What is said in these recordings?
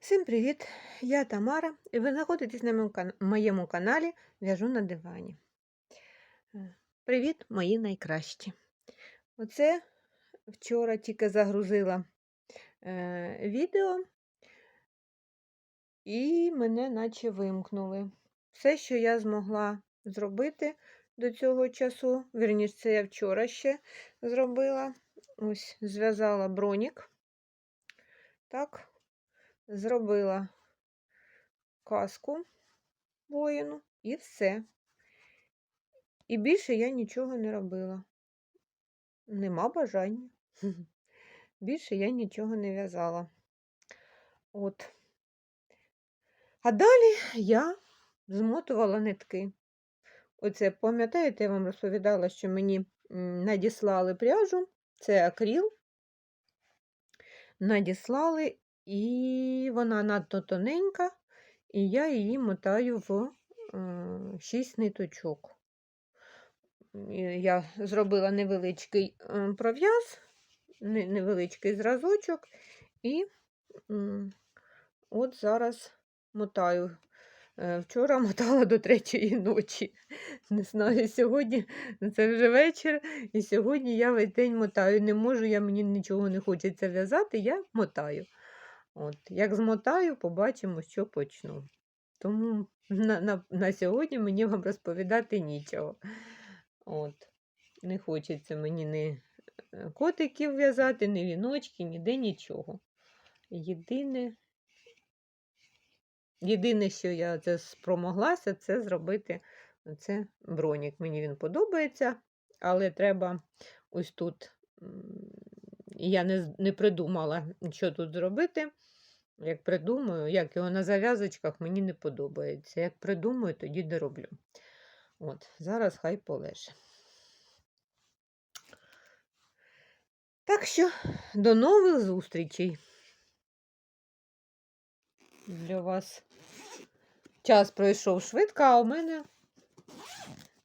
Всім привіт! Я Тамара, і ви знаходитесь на моєму каналі В'яжу на дивані. Е, Привіт, мої найкращі! Оце вчора тільки загрузила е, відео, і мене наче вимкнули. Все, що я змогла зробити до цього часу, вірніше, це я вчора ще зробила. Ось зв'язала бронік. Так, зробила каску воїну і все. І більше я нічого не робила. Нема бажання. Більше я нічого не в'язала. От. А далі я змотувала нитки. Оце, пам'ятаєте, я вам розповідала, що мені надіслали пряжу, це акріл. Надіслали, і вона надто тоненька, і я її мотаю в 6 ниточок. Я зробила невеличкий е, пров'яз, невеличкий зразочок, і от зараз мотаю. Е, Вчора мотала до третьої ночі. Не знаю, сьогодні це вже вечір, і сьогодні я весь день мотаю. Не можу, я мені нічого не хочеться в'язати, я мотаю. От, як змотаю, побачимо, що почну. Тому на, на, на сьогодні мені вам розповідати нічого. От. Не хочеться мені ні е, котиків в'язати, ні віночки, ніде нічого. Єдине, єдине, що я це спромоглася, це зробити це бронік. Мені він подобається, але треба ось тут. Я не, не придумала, що тут зробити. Як придумаю, як його на зав'язочках мені не подобається. Як придумаю, тоді дороблю. От, зараз хай полеже. Так що, до нових зустрічей. Для вас час пройшов швидко, а у мене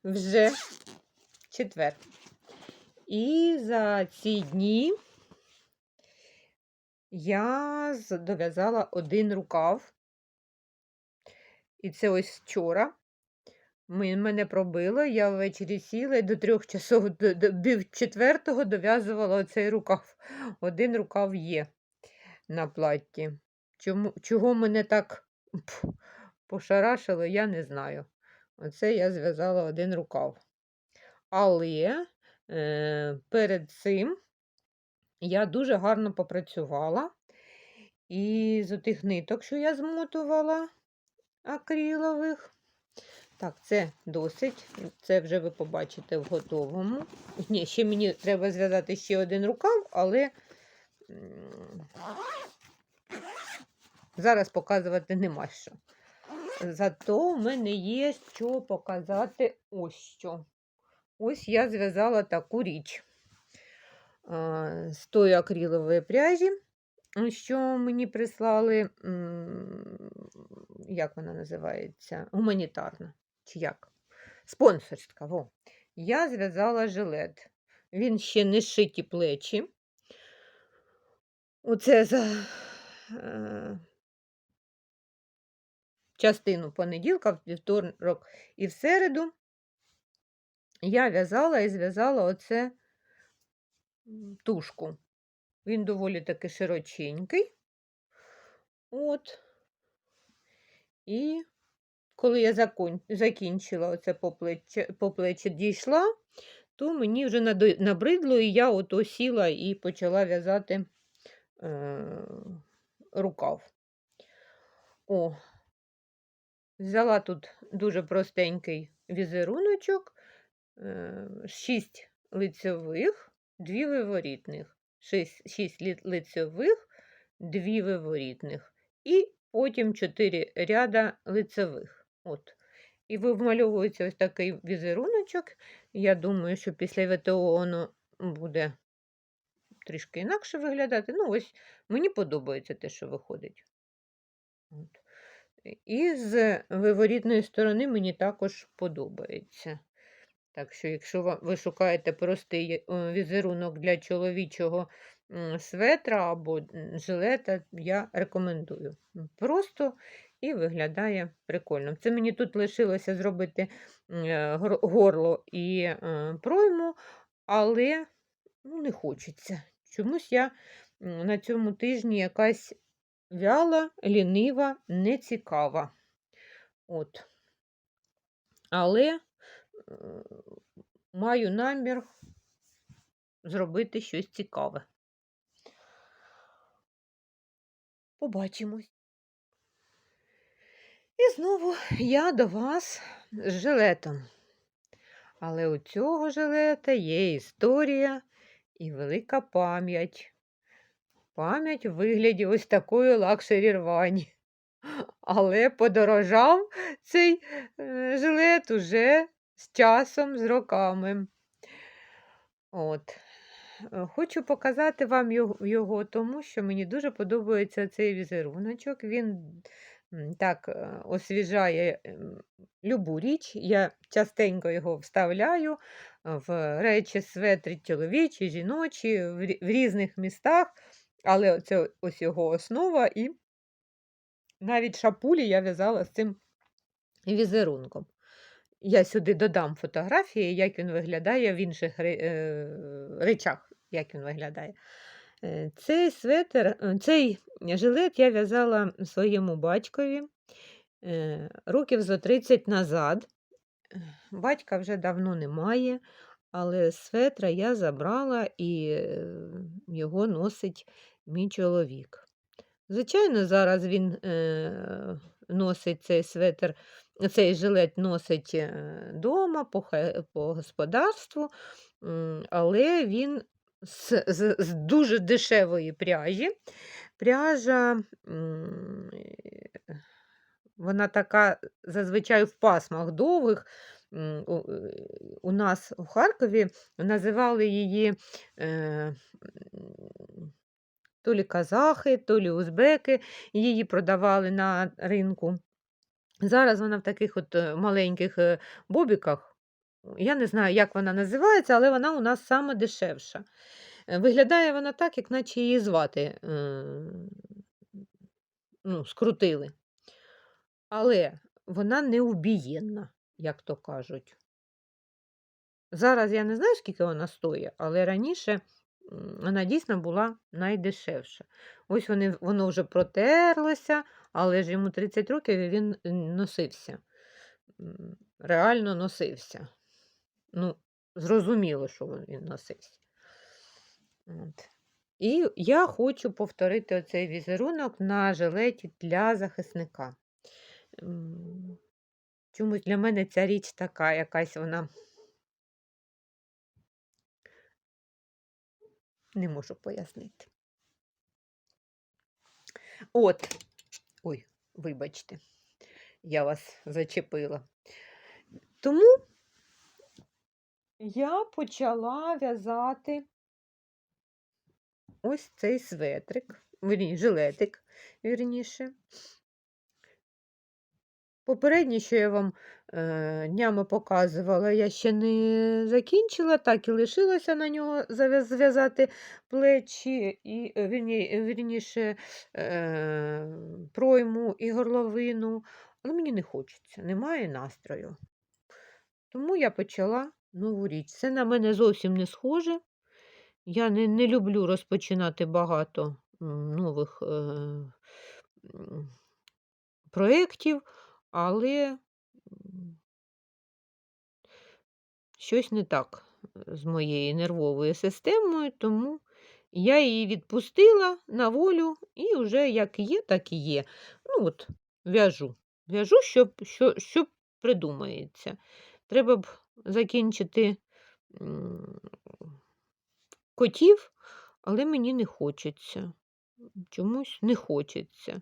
вже четвер. І за ці дні я дов'язала один рукав. І це ось вчора. Мене пробило, я ввечері сіла і до трьох часов до, до пів четвертого дов'язувала оцей рукав. Один рукав є на платті. Чому, чого мене так пошарашило, я не знаю. Оце я зв'язала один рукав. Але е, перед цим я дуже гарно попрацювала. І з отих ниток, що я змотувала акрилових. Так, це досить. Це вже ви побачите в готовому. Ні, ще мені треба зв'язати ще один рукав, але зараз показувати нема що. Зато в мене є що показати ось що. Ось я зв'язала таку річ з тої акрилової пряжі, що мені прислали, як вона називається? Гуманітарна. Чи як? Спонсорська. Во. Я зв'язала жилет. Він ще не шиті плечі. Оце за е, частину понеділка, в вівторок і в середу я в'язала і зв'язала оце тушку. Він доволі таки широченький. От. І коли я закінчила оце по плечі, по плечі дійшла, то мені вже набридло, і я ото сіла і почала в'язати е... рукав. О, взяла тут дуже простенький візеруночок, е... 6 лицьових, 2 виворітних. 6, 6 лицьових, 2 виворітних. І потім 4 ряда лицевих. От. І вимальовується ось такий візеруночок. Я думаю, що після ВТО буде трішки інакше виглядати. Ну, ось мені подобається те, що виходить. От. І з виворітної сторони мені також подобається. Так що, якщо ви шукаєте простий е, візерунок для чоловічого светра або жилета, я рекомендую. Просто і виглядає прикольно. Це мені тут лишилося зробити е, гор- горло і е, пройму, але ну, не хочеться. Чомусь я на цьому тижні якась вяла, лінива, нецікава. От. Але маю намір зробити щось цікаве. Побачимось. І знову я до вас з жилетом. Але у цього жилета є історія і велика пам'ять. Пам'ять у вигляді ось такої лакшері рвані. Але подорожав цей е, жилет уже з часом, з роками. От. Е, Хочу показати вам його, тому що мені дуже подобається цей візеруночок. Він так е, освіжає любу річ. Я частенько його вставляю в речі, светри чоловічі, жіночі, в різних містах, але це ось його основа, і навіть шапулі я в'язала з цим візерунком. Я сюди додам фотографії, як він виглядає в інших е, речах, як він виглядає. Е, Цей светр, е, цей жилет я в'язала своєму батькові років зо 30 назад. Батька вже давно немає, але светра я забрала і його носить мій чоловік. Звичайно, зараз він носить цей светр, цей жилет носить вдома по, по господарству, але він з, з, з дуже дешевої пряжі. Пряжа, е, вона така зазвичай в пасмах довгих. У, е, нас у Харкові називали її е, то лі казахи, то лі узбеки, її продавали на ринку. Зараз вона в таких от е, маленьких е, бобіках. Я не знаю, як вона називається, але вона у нас саме дешевша. Е, Виглядає вона так, як наче її звати е, ну, скрутили. Але вона не убієнна, як то кажуть. Зараз я не знаю, скільки вона стоїть, але раніше вона дійсно була найдешевша. Ось вони, воно вже протерлося, але ж йому 30 років і він е, носився. Реально носився. Ну, зрозуміло, що він носився. От. І я хочу повторити оцей візерунок на жилеті для захисника. Чомусь для мене ця річ така, якась вона. Не можу пояснити. От. Ой, вибачте, я вас зачепила. Тому я почала в'язати ось цей светрик, вірні, жилетик, вірніше. Попереднє, що я вам днями показувала, я ще не закінчила, так і лишилося на нього зв'язати плечі, і, е, вірні, вірніше, е, пройму і горловину. Але мені не хочеться, немає настрою. Тому я почала нову річ. Це на мене зовсім не схоже. Я не, не люблю розпочинати багато нових е, проєктів, але щось не так з моєю нервовою системою, тому я її відпустила на волю і вже як є, так і є. Ну от, в'яжу. В'яжу, що, що, що придумається. Треба б закінчити котів, але мені не хочеться. Чомусь не хочеться.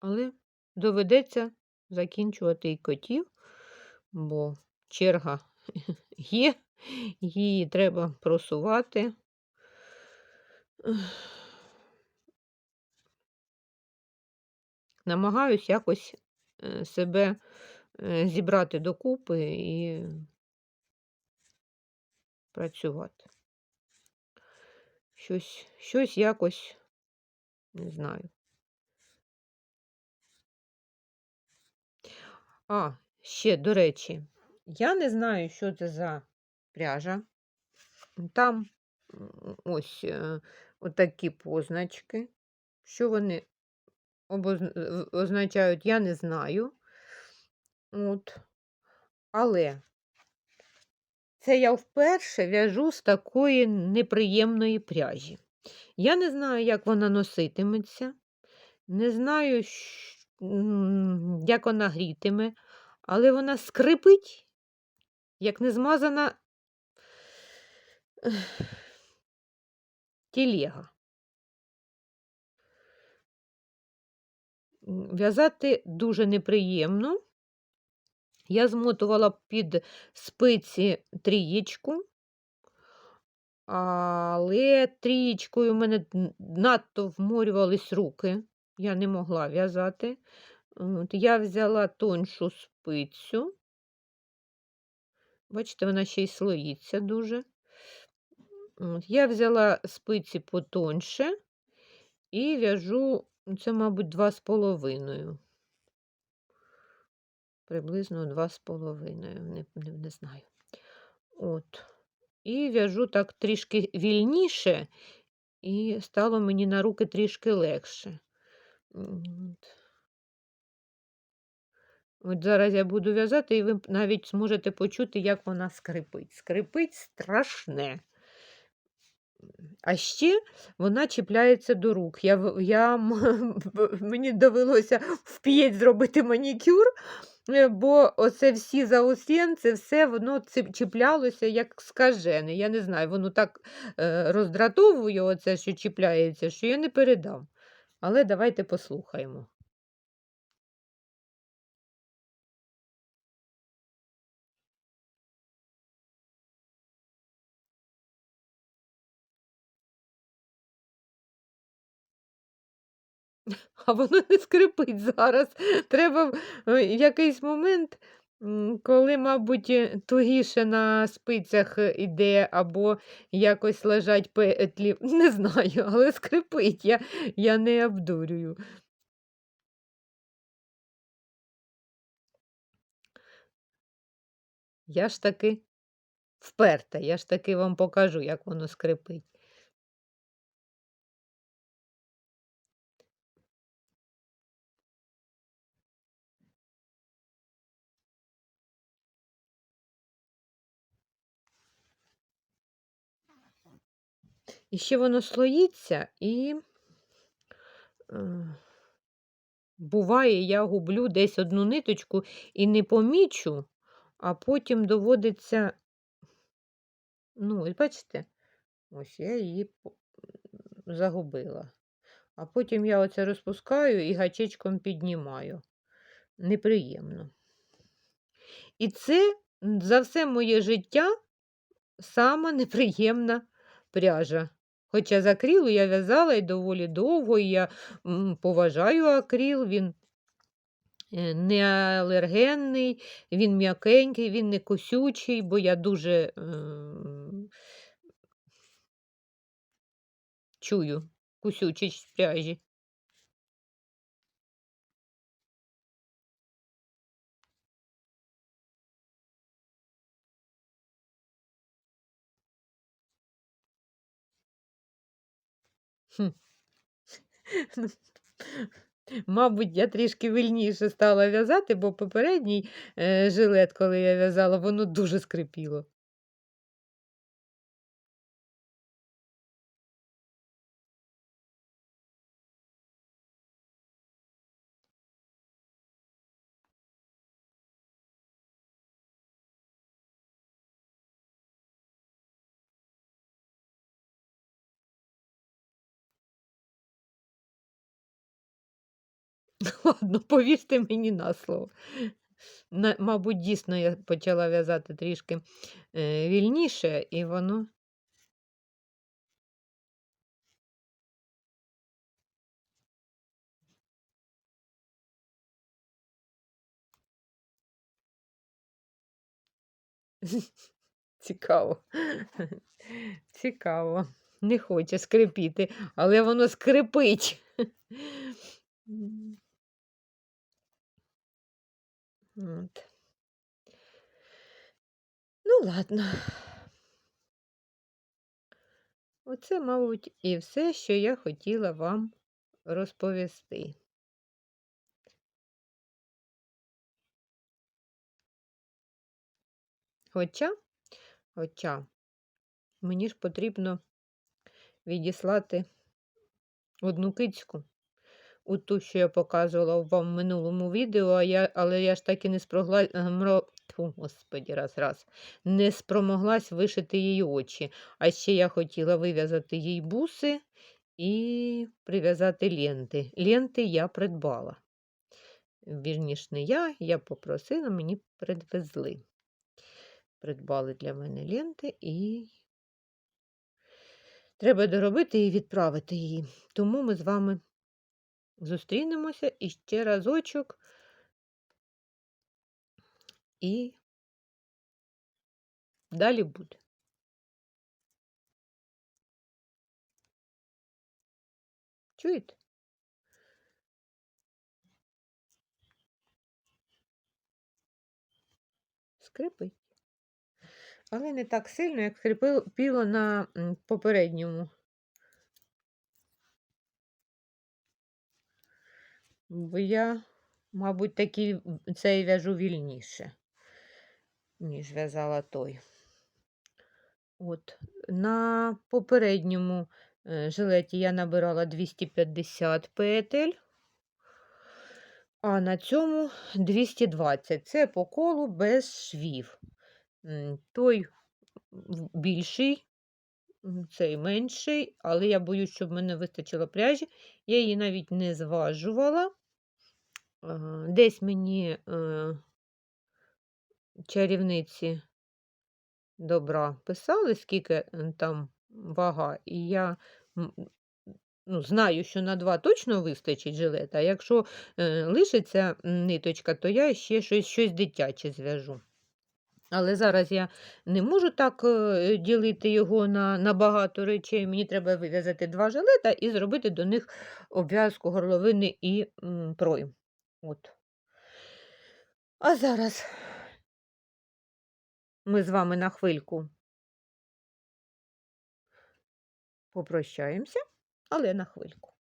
Але доведеться закінчувати і котів, бо черга є, її треба просувати. намагаюсь якось е, себе е, зібрати докупи і працювати. Щось, щось якось не знаю. А, ще, до речі, я не знаю, що це за пряжа. Там ось е, отакі позначки. Що вони означають, я не знаю. От. Але це я вперше в'яжу з такої неприємної пряжі. Я не знаю, як вона носитиметься, не знаю, щ- м, як вона грітиме, але вона скрипить, як не змазана ех, тілега. В'язати дуже неприємно. Я змотувала під спиці трієчку, але трієчкою в мене надто вморювались руки. Я не могла в'язати. Я взяла тоншу спицю. Бачите, вона ще й слоїться дуже. От, я взяла спиці потоньше і в'яжу, ну, це, мабуть, два з половиною. Приблизно два з половиною, не, не, не знаю. От. І в'яжу так трішки вільніше, і стало мені на руки трішки легше. От. От зараз я буду в'язати, і ви навіть зможете почути, як вона скрипить. Скрипить страшне. А ще вона чіпляється до рук. Я, я, мені довелося вп'єть зробити манікюр, е, бо оце всі заусенці, все воно чіплялося як скажене. Я не знаю, воно так е, роздратовує, оце, що чіпляється, що я не передам. Але давайте послухаємо. А воно не скрипить зараз. Треба в е, якийсь момент, коли, мабуть, е, тугіше на спицях е, іде або якось лежать петлі. Не знаю, але скрипить. Я, я не обдурюю. Я ж таки вперта, я ж таки вам покажу, як воно скрипить. І ще воно слоїться і. е, Буває, я гублю десь одну ниточку і не помічу, а потім доводиться, ну, ось бачите, ось я її загубила. А потім я оце розпускаю і гачечком піднімаю. Неприємно. І це за все моє життя сама неприємна пряжа. Хоча з акрилу я в'язала і доволі довго, і я поважаю акрил, він е, не алергенний, він м'якенький, він не косючий, бо я дуже чую кусючість пряжі. Мабуть, я трішки вільніше стала в'язати, бо попередній е, жилет, коли я в'язала, воно дуже скрипіло. Ладно, повірте мені на слово. На, Мабуть, дійсно, я почала в'язати трішки е, вільніше, і воно. Цікаво. Цікаво. Не хоче скрипіти, але воно скрипить. От. Ну, ладно. Оце, мабуть, і все, що я хотіла вам розповісти. Хоча, хоча мені ж потрібно відіслати одну кицьку. У ту, що я показувала вам в минулому відео, я, але я ж так і не спромогла, е, тьфу, господі, раз, раз, не спромоглась вишити її очі. А ще я хотіла вив'язати їй буси і прив'язати ленти. Ленти я придбала. Вірніш, не я, я попросила, мені привезли. Придбали для мене ленти і треба доробити і відправити її. Тому ми з вами зустрінемося і ще разочок. І далі буде. Чуєте? Скрипить. Але не так сильно, як скрипіло на попередньому. Я, мабуть, таки в- цей в'яжу вільніше, ніж в'язала той. От. На попередньому е, жилеті я набирала 250 петель, а на цьому 220. Це по колу без швів. Той більший, цей менший, але я боюсь, щоб мене вистачило пряжі. Я її навіть не зважувала. Десь мені е, чарівниці добра писали, скільки е, там вага, і я ну, знаю, що на два точно вистачить жилета, а якщо е, лишиться ниточка, то я ще щось, щось дитяче зв'яжу. Але зараз я не можу так ділити його на, на багато речей. Мені треба вив'язати два жилета і зробити до них обв'язку горловини і м, пройм. От. А зараз ми з вами на хвильку попрощаємося, але на хвильку.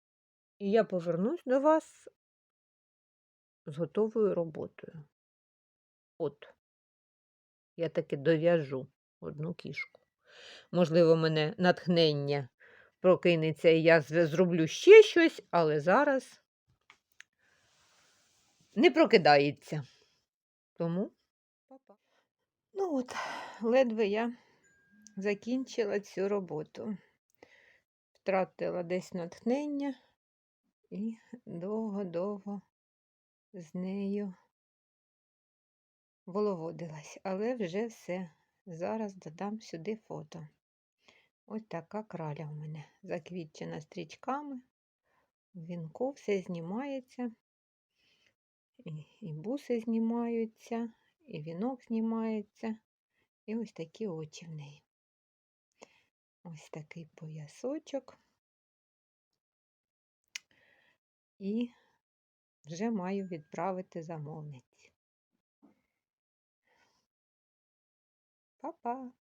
І я повернусь до вас з готовою роботою. От, я таки дов'яжу одну кішку. Можливо, мене натхнення прокинеться, і я зроблю ще щось, але зараз не прокидається. Тому. Ну от, ледве я закінчила цю роботу. Втратила десь натхнення і довго-довго з нею воловодилась. Але вже все. Зараз додам сюди фото. Ось така краля у мене заквітчена стрічками. В вінку все знімається. І, і буси знімаються, і вінок знімається, і ось такі очі в неї. Ось такий поясочок. І вже маю відправити замовниць. Па-па!